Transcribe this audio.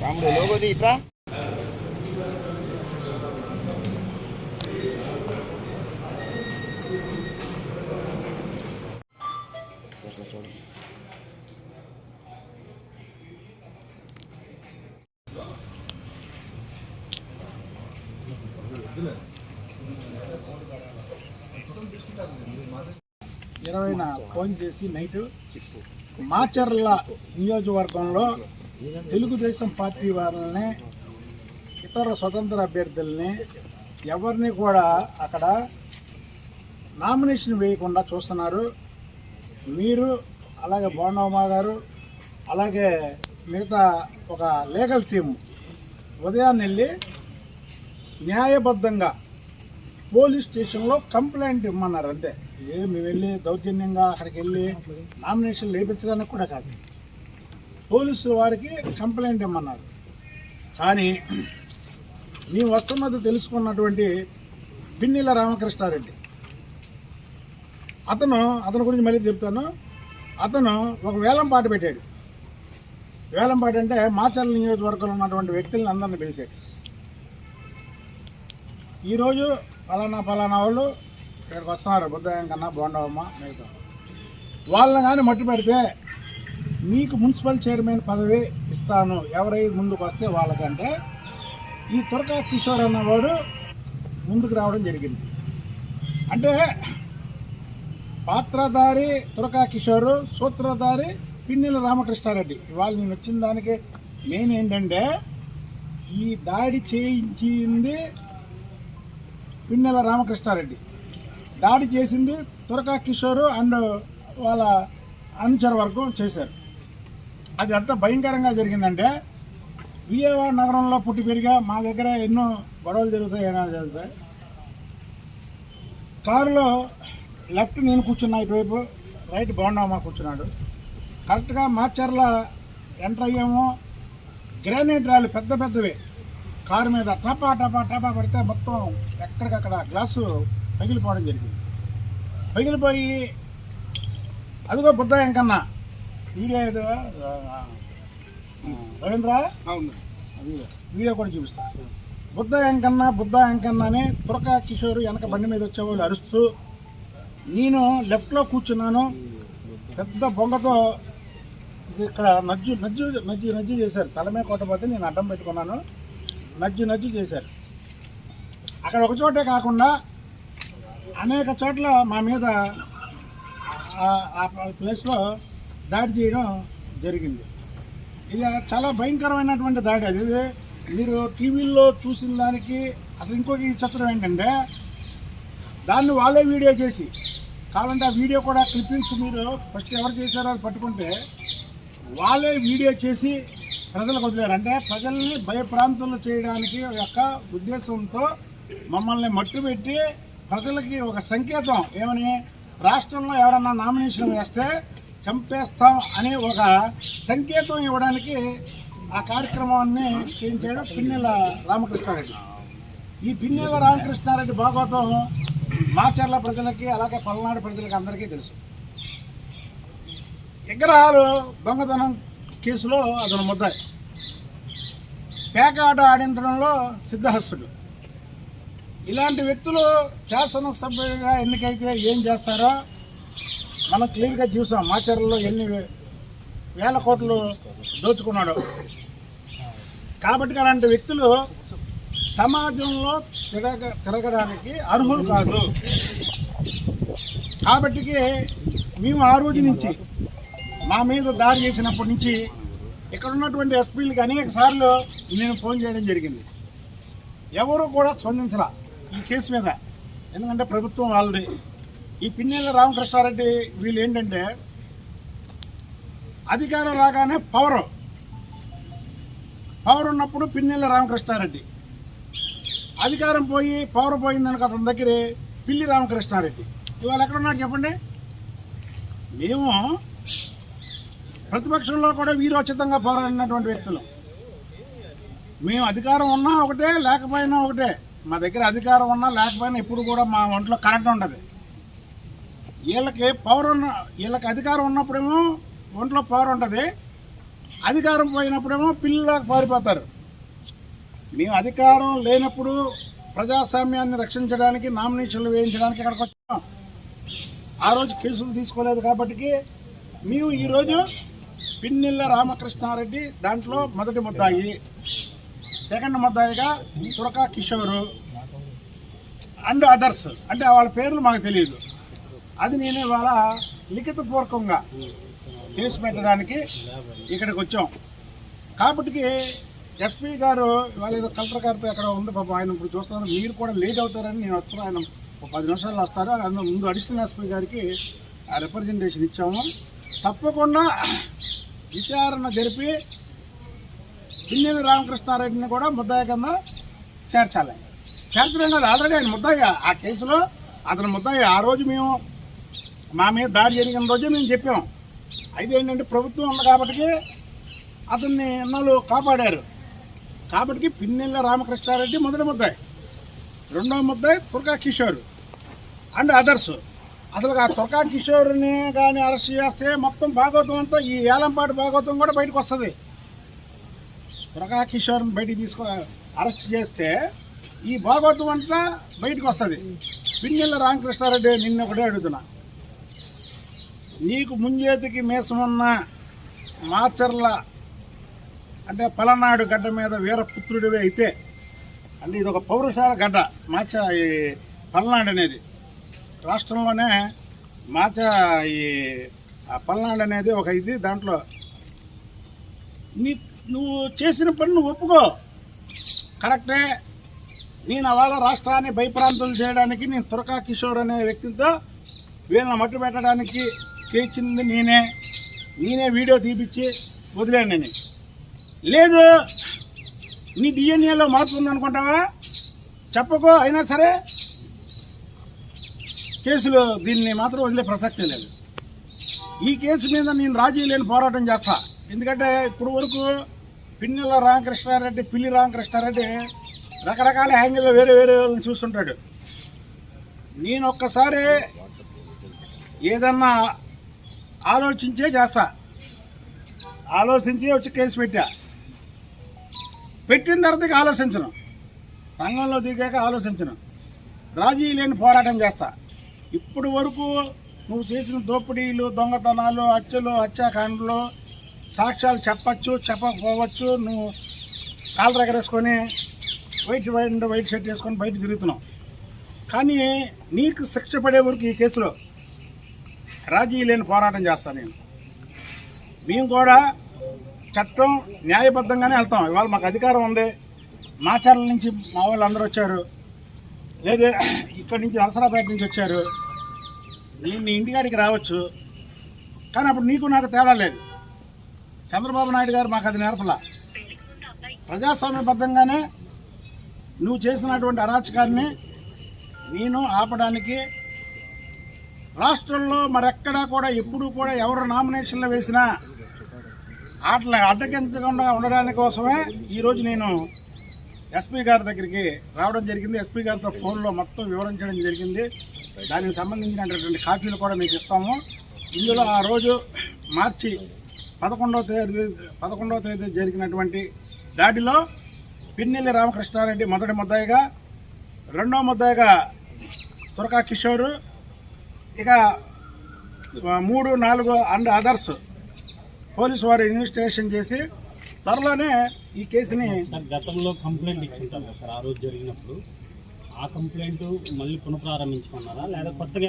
రాముడు లోగోది ఇట్రా ఇరవైన ఫోన్ చేసి నైట్ మాచర్ల నియోజకవర్గంలో తెలుగుదేశం పార్టీ వాళ్ళని ఇతర స్వతంత్ర అభ్యర్థుల్ని ఎవరిని కూడా అక్కడ నామినేషన్ వేయకుండా చూస్తున్నారు. మీరు అలాగే బోండవమ్మ గారు అలాగే మిగతా ఒక లీగల్ టీము ఉదయాన్నే వెళ్ళి న్యాయబద్ధంగా పోలీస్ స్టేషన్లో కంప్లైంట్ ఇమ్మన్నారు అంతే ఏ మేము వెళ్ళి దౌర్జన్యంగా అక్కడికి వెళ్ళి నామినేషన్ లేపించడానికి కూడా కాదు. పోలీసు వారికి కంప్లైంట్ ఇమ్మన్నారు. కానీ మేము వస్తున్నది తెలుసుకున్నటువంటి పిన్నిల రామకృష్ణారెడ్డి. అతను అతని గురించి మళ్ళీ చెప్తాను. అతను ఒక వేలం పాట పెట్టాడు. వేలం పాట అంటే మాచర్ల నియోజకవర్గంలో ఉన్నటువంటి వ్యక్తులను అందరిని పిలిచాడు. ఈరోజు ఫలానా ఫలానా వాళ్ళు ఇక్కడికి వస్తున్నారు. బుద్ధయం కన్నా బోండవమ్మ మిగతా వాళ్ళని కానీ మట్టి పెడితే మీకు మున్సిపల్ చైర్మన్ పదవి ఇస్తాను. ఎవరై ముందుకు వస్తే వాళ్ళకంటే ఈ తురకా కిషోర్ అన్నవాడు ముందుకు రావడం జరిగింది. అంటే పాత్రధారి తురకా కిషోర్ సూత్రధారి పిన్నెల రామకృష్ణారెడ్డి. ఇవాళ నేను వచ్చిన దానికి మెయిన్ ఏంటంటే ఈ దాడి చేయించింది పిన్నెల రామకృష్ణారెడ్డి. దాడి చేసింది తురకా కిషోర్ అండ్ వాళ్ళ అనుచర వర్గం చేశారు. అది ఎంత భయంకరంగా జరిగిందంటే విజయవాడ నగరంలో పుట్టి పెరిగా మా దగ్గర ఎన్నో గొడవలు జరుగుతాయి ఏమైనా జరుగుతాయి. కారులో లెఫ్ట్ నేను కూర్చున్నా ఇటువైపు రైట్ బాగున్నామా కూర్చున్నాడు. కరెక్ట్గా మాచర్ల ఎంటర్ అయ్యాము. గ్రానైట్ రాళ్ళు పెద్ద పెద్దవి. కారు మీద టపా టపా టపా పడితే మొత్తం ఎక్కడికక్కడ గ్లాసు పగిలిపోవడం జరిగింది. పగిలిపోయి అదిగో బుద్ధ ఎంకన్నా వీడియో ఏదో రవీంద్ర? అవును. వీడియో కూడా చూపిస్తా. బుద్ధ ఎంకన్న బుద్ధ ఎంకన్న అని తురకా కిషోర్ వెనక బండి మీద వచ్చేవాళ్ళు అరుస్తూ నేను లెఫ్ట్లో కూర్చున్నాను. పెద్ద బొంగతో ఇక్కడ నజ్జు నజ్జు నజ్జు నజ్జు చేశారు. తలమే కొట్టబోతే నేను అడ్డం పెట్టుకున్నాను. నజ్జు నజ్జు చేశారు. అక్కడ ఒక చోటే కాకుండా అనేక చోట్ల మా మీద ఆ ప్లేస్లో దాడి చేయడం జరిగింది. ఇది చాలా భయంకరమైనటువంటి దాడి అది. ఇది మీరు టీవీల్లో చూసిన దానికి అసలు ఇంకొక చిత్రం ఏంటంటే దాన్ని వాళ్ళే వీడియో చేసి కావాలంటే ఆ వీడియో కూడా క్లిప్పింగ్స్ మీరు ఫస్ట్ ఎవరు చేశారో అది పట్టుకుంటే వాళ్ళే వీడియో చేసి ప్రజలకు వదిలేరు. అంటే ప్రజల్ని భయప్రాంతంలో చేయడానికి యొక్క ఉద్దేశంతో మమ్మల్ని మట్టుపెట్టి ప్రజలకి ఒక సంకేతం. ఏమని? రాష్ట్రంలో ఎవరన్నా నామినేషన్ వేస్తే చంపేస్తాం అనే ఒక సంకేతం ఇవ్వడానికి ఆ కార్యక్రమాన్ని చేయించాడు పిన్నెల రామకృష్ణారెడ్డి. ఈ పిన్నెల రామకృష్ణారెడ్డి భాగవతం మాచర్ల ప్రజలకి అలాగే పల్నాడు ప్రజలకి అందరికీ తెలుసు. విగ్రహాలు దొంగతనం కేసులో అతను ముద్దాయి. పేకాట ఆడించడంలో సిద్ధహస్తుడు. ఇలాంటి వ్యక్తులు శాసనసభ్యులుగా ఎన్నికైతే ఏం చేస్తారో మనం క్లియర్గా చూసాం మాచర్లలో ఎన్ని వేల కోట్లు దోచుకున్నాడు. కాబట్టి అలాంటి వ్యక్తులు సమాజంలో తిరగ తిరగడానికి అర్హులు కాదు. కాబట్టి మేము ఆ రోజు నుంచి మా మీద దారి చేసినప్పటి నుంచి ఇక్కడ ఉన్నటువంటి ఎస్పీలకి అనేక సార్లు నేను ఫోన్ చేయడం జరిగింది. ఎవరు కూడా స్పందించరా ఈ కేసు మీద. ఎందుకంటే ప్రభుత్వం వాళ్ళది. ఈ పిన్నెల రామకృష్ణారెడ్డి వీళ్ళు ఏంటంటే అధికారం రాగానే పవర్. పవర్ ఉన్నప్పుడు పిన్నెల రామకృష్ణారెడ్డి. అధికారం పోయి పవర్ పోయిందనుక అతని దగ్గర పిల్లి రామకృష్ణారెడ్డి. ఇవాళ ఎక్కడున్నాడు చెప్పండి? మేము ప్రతిపక్షంలో కూడా వీరోచితంగా పోరాడినటువంటి వ్యక్తులు. మేము అధికారం ఉన్నా ఒకటే లేకపోయినా ఒకటే. మా దగ్గర అధికారం ఉన్నా లేకపోయినా ఇప్పుడు కూడా మా ఒంట్లో కరెంట్ ఉండదు. వీళ్ళకి పవర్ ఉన్న వీళ్ళకి అధికారం ఉన్నప్పుడేమో ఒంట్లో పవర్ ఉంటుంది. అధికారం పోయినప్పుడేమో పిల్లలకు పారిపోతారు. మేము అధికారం లేనప్పుడు ప్రజాస్వామ్యాన్ని రక్షించడానికి నామినేషన్లు వేయించడానికి ఇక్కడికి వచ్చాం? ఆ రోజు కేసులు తీసుకోలేదు కాబట్టి మేము ఈరోజు పిన్నెల్ల రామకృష్ణారెడ్డి దాంట్లో మొదటి ముద్దాయి. సెకండ్ ముద్దాయిగా తురకా కిషోరు అండ్ అదర్స్ అంటే వాళ్ళ పేర్లు మాకు తెలియదు అది నేను ఇవాళ లిఖితపూర్వకంగా కేసు పెట్టడానికి ఇక్కడికి వచ్చాం. కాబట్టి ఎస్పీ గారు ఇవాళ ఏదో కలెక్టర్ గారితో ఎక్కడ ఉంది పాప ఆయన ఇప్పుడు చూస్తాను మీరు కూడా లేట్ అవుతారని నేను వస్తాను ఆయన ఒక పది నిమిషాలు వస్తారు. అందులో ముందు అడిషనల్ ఎస్పీ గారికి ఆ రిప్రజెంటేషన్ ఇచ్చాము. తప్పకుండా విచారణ జరిపి పిన్నెల రామకృష్ణారెడ్డిని కూడా ముద్దాయి కింద చేర్చాలి. చేర్చడం కాదు ఆల్రెడీ ఆయన ముద్దాయ. ఆ కేసులో అతను ముద్దాయి. ఆ రోజు మేము మా మీద దాడి జరిగిన రోజే మేము చెప్పాం. అయితే ఏంటంటే ప్రభుత్వం ఉంది కాబట్టి అతన్ని ఎన్నాళ్ళు కాపాడారు. కాబట్టి పిన్నెల్ల రామకృష్ణారెడ్డి మొదటి ముద్దాయి రెండవ ముద్దాయి తుర్కా కిషోర్ అండ్ అదర్స్ అసలు ఆ తుర్కా కిషోర్ని కానీ అరెస్ట్ చేస్తే మొత్తం భాగవతం అంతా ఈ ఏలంపాటి భాగవతం కూడా బయటకు వస్తుంది. తుర్కా కిషోర్ని బయటికి తీసుకో అరెస్ట్ చేస్తే ఈ భాగవతం అంతా బయటకు వస్తుంది. పిన్నెల్ల రామకృష్ణారెడ్డి నిన్న ఒకటే అడుగుతున్నా. నీకు ముంజేతికి మీసమున్న మాచర్ల అంటే పలనాడు గడ్డ మీద వీరపుత్రుడివే అయితే అంటే ఇది ఒక పౌరశాల గడ్డ మాచ ఈ పల్నాడు అనేది. రాష్ట్రంలోనే మాచ ఈ పల్నాడు అనేది ఒక ఇది దాంట్లో. నీ నువ్వు చేసిన పని నువ్వు ఒప్పుకో. కరెక్టే. నేను అవాళ రాష్ట్రాన్ని భయప్రాంతం చేయడానికి నేను తురకా కిషోర్ అనే వ్యక్తితో వీళ్ళని మట్టు పెట్టడానికి చేయించింది నేనే. నేనే వీడియో తీపిచ్చి వదిలేను నేను. లేదు నీ డిఎన్ఏలో మార్పు ఉందనుకుంటావా? చెప్పకో అయినా సరే కేసులో దీన్ని మాత్రం వదిలే ప్రసక్తే లేదు. ఈ కేసు మీద నేను రాజీ లేని పోరాటం చేస్తా. ఎందుకంటే ఇప్పుడు వరకు పిన్నెల రామకృష్ణారెడ్డి పిల్లి రామకృష్ణారెడ్డి రకరకాల హ్యాంగిల్లో వేరే వేరే వాళ్ళని చూస్తుంటాడు. నేను ఒక్కసారి ఏదన్నా ఆలోచించే చేస్తా. ఆలోచించి వచ్చి కేసు పెట్టా. పెట్టిన తర్వాత ఆలోచించను. రంగంలో దిగాక ఆలోచించను. రాజీ లేని పోరాటం చేస్తా. ఇప్పుడు వరకు నువ్వు చేసిన దోపిడీలు దొంగతనాలు హత్యలు హత్యాకాండలు సాక్ష్యాలు చెప్పచ్చు చెప్పకపోవచ్చు నువ్వు కాళ్ళు ఎగరేసుకొని వైట్ వైట్ వైట్ షర్ట్ వేసుకొని బయట తిరుగుతున్నావు. కానీ నీకు శిక్ష పడే వరకు ఈ కేసులో రాజీ లేని పోరాటం చేస్తాను నేను. మేము కూడా చట్టం న్యాయబద్ధంగానే వెళ్తాం. ఇవాళ మాకు అధికారం ఉంది. మాచర్ల నుంచి మా వాళ్ళు అందరూ వచ్చారు. లేదా ఇక్కడి నుంచి నరసరాపేట నుంచి వచ్చారు. నేను నీ ఇంటికాడికి రావచ్చు. కానీ అప్పుడు నీకు నాకు తేడా లేదు. చంద్రబాబు నాయుడు గారు మాకు అది నేర్పలా. ప్రజాస్వామ్యబద్ధంగానే నువ్వు చేసినటువంటి అరాచకాన్ని నేను ఆపడానికి రాష్ట్రంలో మరెక్కడా కూడా ఎప్పుడు కూడా ఎవరు నామినేషన్లు వేసినా ఆటలు అడ్డగించకుండా ఉండడానికి కోసమే ఈరోజు నేను ఎస్పీ గారి దగ్గరికి రావడం జరిగింది. ఎస్పీ గారితో ఫోన్లో మొత్తం వివరించడం జరిగింది. దానికి సంబంధించినటువంటి కాపీలు కూడా మీకు ఇస్తాము. ఇందులో ఆ రోజు మార్చి పదకొండవ తేదీ పదకొండవ తేదీ జరిగినటువంటి దాడిలో పిన్నెల్లి రామకృష్ణారెడ్డి మొదటి ముద్దాయిగా రెండవ ముద్దాయిగా తురకా కిషోరు ఇక మూడు నాలుగు అండ్ అదర్స్ పోలీసు వారు ఇన్వెస్టిగేషన్ చేసి త్వరలోనే ఈ కేసుని గతంలో కంప్లైంట్ ఇచ్చింటారు కదా సార్ ఆ రోజు జరిగినప్పుడు. ఆ కంప్లైంట్ మళ్ళీ పునఃప్రారంభించుకున్నారా? లేదా కొత్తగా